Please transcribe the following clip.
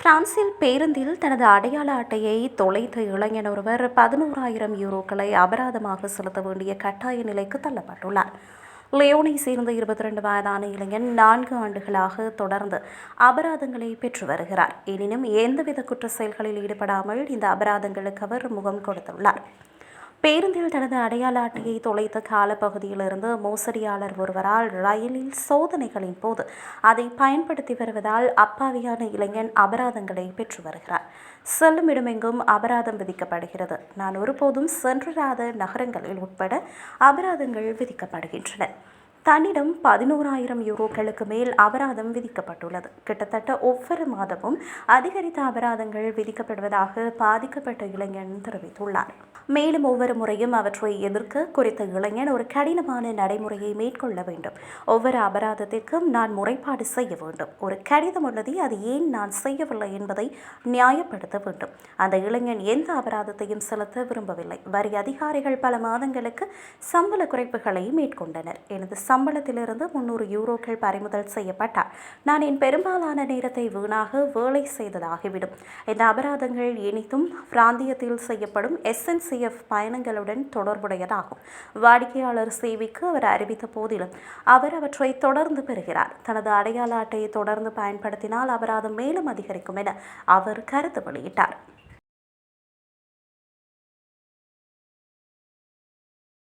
பிரான்சில் பேருந்தில் தனது அடையாள அட்டையை தொலைத்த இளைஞன் ஒருவர் பதினோராயிரம் யூரோக்களை அபராதமாக செலுத்த வேண்டிய கட்டாய நிலைக்கு தள்ளப்பட்டுள்ளார். லியோனை சேர்ந்த இருபத்தி ரெண்டு வயதான இளைஞன் நான்கு ஆண்டுகளாக தொடர்ந்து அபராதங்களை பெற்று வருகிறார். எனினும் எந்தவித குற்ற செயல்களில் ஈடுபடாமல் இந்த அபராதங்களுக்கு அவர் முகம் கொடுத்துள்ளார். பேருந்தில் தனது அடையாள அட்டையை தொலைத்த காலப்பகுதியிலிருந்து மோசடியாளர் ஒருவரால் ரயிலில் சோதனைகளின் போது அதை பயன்படுத்தி வருவதால் அப்பாவியான இளைஞன் அபராதங்களை பெற்று வருகிறார். செல்லும் இடமெங்கும் அபராதம் விதிக்கப்படுகிறது. நான் ஒருபோதும் சென்றிராத நகரங்களில் உட்பட அபராதங்கள் விதிக்கப்படுகின்றன. தன்னிடம் பதினோராயிரம் யூரோக்களுக்கு மேல் அபராதம் விதிக்கப்பட்டுள்ளது. கிட்டத்தட்ட ஒவ்வொரு மாதமும் அதிகரித்த அபராதங்கள் விதிக்கப்படுவதாக பாதிக்கப்பட்ட இளைஞன் தெரிவித்துள்ளார். மேலும் ஒவ்வொரு முறையும் அவற்றை எதிர்க்க குறித்த இளைஞன் ஒரு கடினமான நடைமுறையை மேற்கொள்ள வேண்டும். ஒவ்வொரு அபராதத்திற்கும் நான் முறைப்பாடு செய்ய வேண்டும். ஒரு கடிதம் உள்ளது அது ஏன் நான் செய்யவில்லை என்பதை நியாயப்படுத்த வேண்டும். அந்த இளைஞன் எந்த அபராதத்தையும் செலுத்த விரும்பவில்லை. வரி அதிகாரிகள் பல மாதங்களுக்கு சம்பள குறைப்புகளை மேற்கொண்டனர். எனது சம்பளத்திலிருந்து முன்னூறு யூரோக்கள் பறிமுதல் செய்யப்பட்டார். நான் என் பெரும்பாலான நேரத்தை வீணாக வேலை செய்ததாகிவிடும். இந்த அபராதங்கள் இனித்தும் பிராந்தியத்தில் செய்யப்படும் எஸ்என்சிஎஃப் பயணங்களுடன் தொடர்புடையதாகும். வாடிக்கையாளர் சேவைக்கு அவர் அறிவித்த போதிலும் அவர் அவற்றை தொடர்ந்து பெறுகிறார். தனது அடையாள அட்டையை தொடர்ந்து பயன்படுத்தினால் அபராதம் மேலும் அதிகரிக்கும் என அவர் கருத்து வெளியிட்டார்.